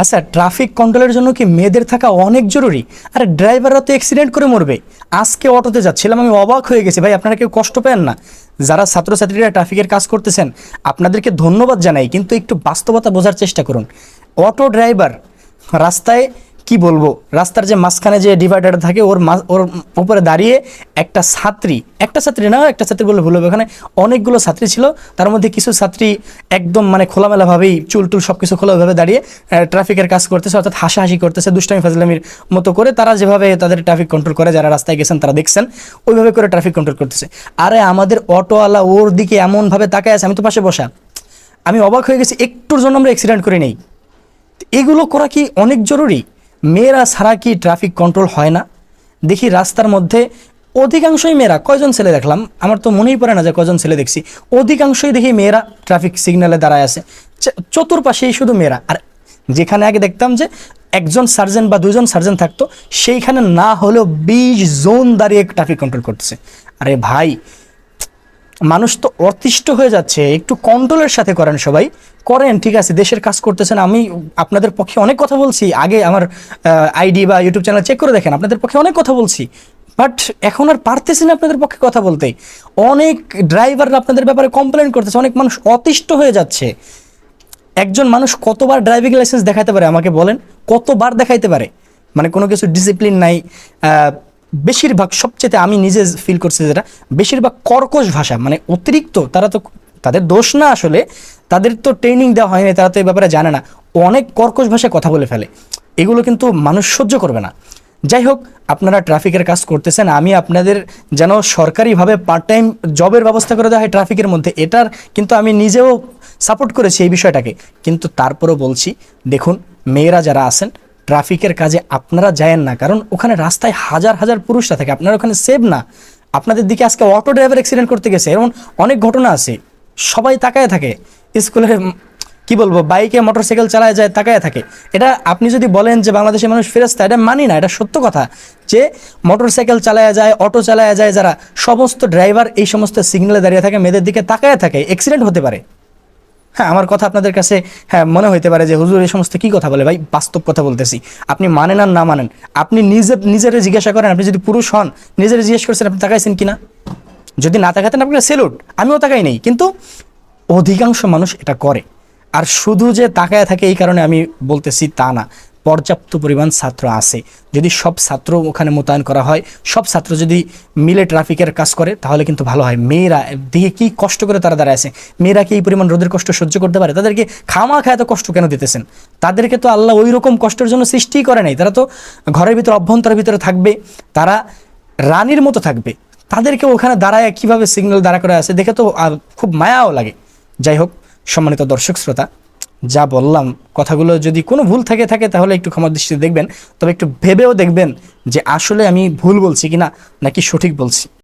আচ্ছা ট্রাফিক কন্ট্রোলের জন্য কি মেয়েদের থাকা অনেক জরুরি? আর ড্রাইভাররা তো অ্যাক্সিডেন্ট করে মরবে। আজকে অটোতে যাচ্ছিলাম, আমি অবাক হয়ে গেছি। ভাই, আপনারা কেউ কষ্ট পেন না। যারা ছাত্রছাত্রীরা ট্রাফিকের কাজ করতেছেন, আপনাদেরকে ধন্যবাদ জানাই, কিন্তু একটু বাস্তবতা বোঝার চেষ্টা করুন। অটো ড্রাইভার রাস্তায় কি বলব? রাস্তার যে মাঝখানে যে ডিভাইডার থাকে, ওর ওর উপরে দাঁড়িয়ে একটা ছাত্রী একটা ছাত্রী না, একটা ছাত্রী বলে ভুল হবে। ওখানে অনেকগুলো ছাত্রী ছিল, তার মধ্যে কিছু ছাত্রী একদম মানে খোলামেলাভাবেই চুল টুল সব কিছু খোলাভাবে দাঁড়িয়ে ট্রাফিকের কাজ করতেছে, অর্থাৎ হাসাহাসি করতেছে, দুষ্টামি ফাজলামির মতো করে তারা যেভাবে তাদের ট্রাফিক কন্ট্রোল করে, যারা রাস্তায় গেছেন তারা দেখছেন, ওইভাবে করে ট্রাফিক কন্ট্রোল করতেছে। আরে আমাদের অটোওয়ালা ওর দিকে এমনভাবে তাকায় আছে, আমি তো পাশে বসা। আমি অবাক হয়ে গেছি, একটুর জন্য আমরা অ্যাক্সিডেন্ট করে নেই। এগুলো করা কি অনেক জরুরি? মেয়েরা ছাড়া কি ট্রাফিক কন্ট্রোল হয় না? দেখি রাস্তার মধ্যে অধিকাংশই মেয়েরা, কয়জন ছেলে দেখলাম? আমার তো মনেই পড়ে না যে কয়জন ছেলে দেখছি। অধিকাংশই দেখি মেয়েরা ট্রাফিক সিগন্যালে দাঁড়ায় আছে। চতুর্পাশেই শুধু মেয়েরা। আর যেখানে আগে দেখতাম যে একজন সার্জেন্ট বা দুজন সার্জেন্ট থাকতো, সেইখানে না হলেও বিশ জন দাঁড়িয়ে ট্রাফিক কন্ট্রোল করতেছে। আরে ভাই মানুষ তো অতিষ্ঠ হয়ে যাচ্ছে, একটু কন্ট্রোলের সাথে করেন সবাই। করেন, ঠিক আছে, দেশের কাজ করতেছেন। আমি আপনাদের পক্ষে অনেক কথা বলছি। আগে আমার আইডি বা ইউটিউব চ্যানেল চেক করে দেখেন, আপনাদের পক্ষে অনেক কথা বলছি। বাট এখন আর পারতেছি না আপনাদের পক্ষে কথা বলতে। অনেক ড্রাইভাররা আপনাদের ব্যাপারে কমপ্লেন করতেছে। অনেক মানুষ অতিষ্ঠ হয়ে যাচ্ছে। একজন মানুষ কতবার ড্রাইভিং লাইসেন্স দেখাইতে পারে আমাকে বলেন? কতবার দেখাইতে পারে? মানে কোনো কিছু ডিসিপ্লিন নাই। বেশিরভাগ, সবচেয়ে আমি নিজে ফিল করছি যেটা, বেশিরভাগ কর্কশ ভাষা মানে অতিরিক্ত, তারা তো তাদের দোষ না আসলে, তাদের তো ট্রেনিং দেওয়া হয়নি, তারা তো এই ব্যাপারে জানে না। অনেক কর্কশ ভাষায় কথা বলে ফেলে। এগুলো কিন্তু মানুষ সহ্য করবে না। যাই হোক, আপনারা ট্রাফিকের কাজ করতেছেন, আমি আপনাদের যেন সরকারিভাবে পার্ট টাইম জবের ব্যবস্থা করে দেওয়া হয় ট্রাফিকের মধ্যে, এটার কিন্তু আমি নিজেও সাপোর্ট করেছি এই বিষয়টাকে। কিন্তু তারপরও বলছি, দেখুন, মেয়েরা যারা আছেন ট্রাফিকের কাজে আপনারা যায়েন না, কারণ ওখানে রাস্তায় হাজার হাজার পুরুষরা থাকে, আপনারা ওখানে সেভ না। আপনাদের দিকে আজকে অটো ড্রাইভার অ্যাক্সিডেন্ট করতে গেছে, এমন অনেক ঘটনা আছে। সবাই তাকায় থাকে স্কুলে কি বলব, বাইকে মোটরসাইকেল চালায় যায়, তাকায় থাকে। এটা আপনি যদি বলেন যে বাংলাদেশের মানুষ ফেরস্তা, এটা মানি না, এটা সত্য কথা। যে মোটরসাইকেল চালায় যায় অটো চালায় যায়, যারা সমস্ত ড্রাইভার এই সমস্ত সিগনালে দাঁড়িয়ে থাকে, মেয়েদের দিকে তাকায় থাকে অ্যাক্সিডেন্ট হতে পারে। হ্যাঁ আমার কথা আপনাদের কাছে হ্যাঁ মনে হইতে পারে যে হুজুর এই সমস্ত কি কথা বলে? ভাই, বাস্তব কথা বলতেছি। আপনি মানেন আর না মানেন? আপনি নিজে, নিজের জিজ্ঞাসা করেন, আপনি যদি পুরুষ হন, নিজের জিজ্ঞেস করছেন, আপনি তাকাইছেন কিনা? যদি না তাকাতেন আপনি সেলুট আমিও তাকাই নেই, কিন্তু অধিকাংশ মানুষ এটা করে। আর শুধু যে তাকায় থাকে এই কারণে আমি বলতেছি তা না। পর্যাপ্ত পরিমাণ ছাত্র আছে। যদি সব ছাত্র ওখানে মোতায়েন করা হয়, সব ছাত্র যদি মিলে ট্রাফিকের কাজ করে, তাহলে কিন্তু ভালো হয়। মেয়েরা দিকে কি কষ্ট করে তারা দাঁড়ায় আছে। মেয়েরা কি এই পরিমাণ রোদের কষ্ট সহ্য করতে পারে? তাদেরকে খামা খায় এত কষ্ট কেন দিতেছেন? তাদেরকে তো আল্লাহ ওই রকম কষ্টের জন্য সৃষ্টি করে নাই। তারা তো ঘরের ভিতরে, অভ্যন্তরের ভিতরে থাকবে। তারা রানীর মতো থাকবে। তাদেরকে ওখানে দাঁড়ায় কীভাবে সিগন্যাল দাঁড়া করে আছে, দেখে তো খুব মায়াও লাগে। যাই হোক, সম্মানিত দর্শক, শ্রোতা যা বললাম, কথাগুলো যদি কোনো ভুল থেকে থাকে তাহলে একটু ক্ষমার দৃষ্টিতে দেখবেন, তবে একটু ভেবেও দেখবেন যে আসলে আমি ভুল বলছি কিনা নাকি সঠিক বলছি।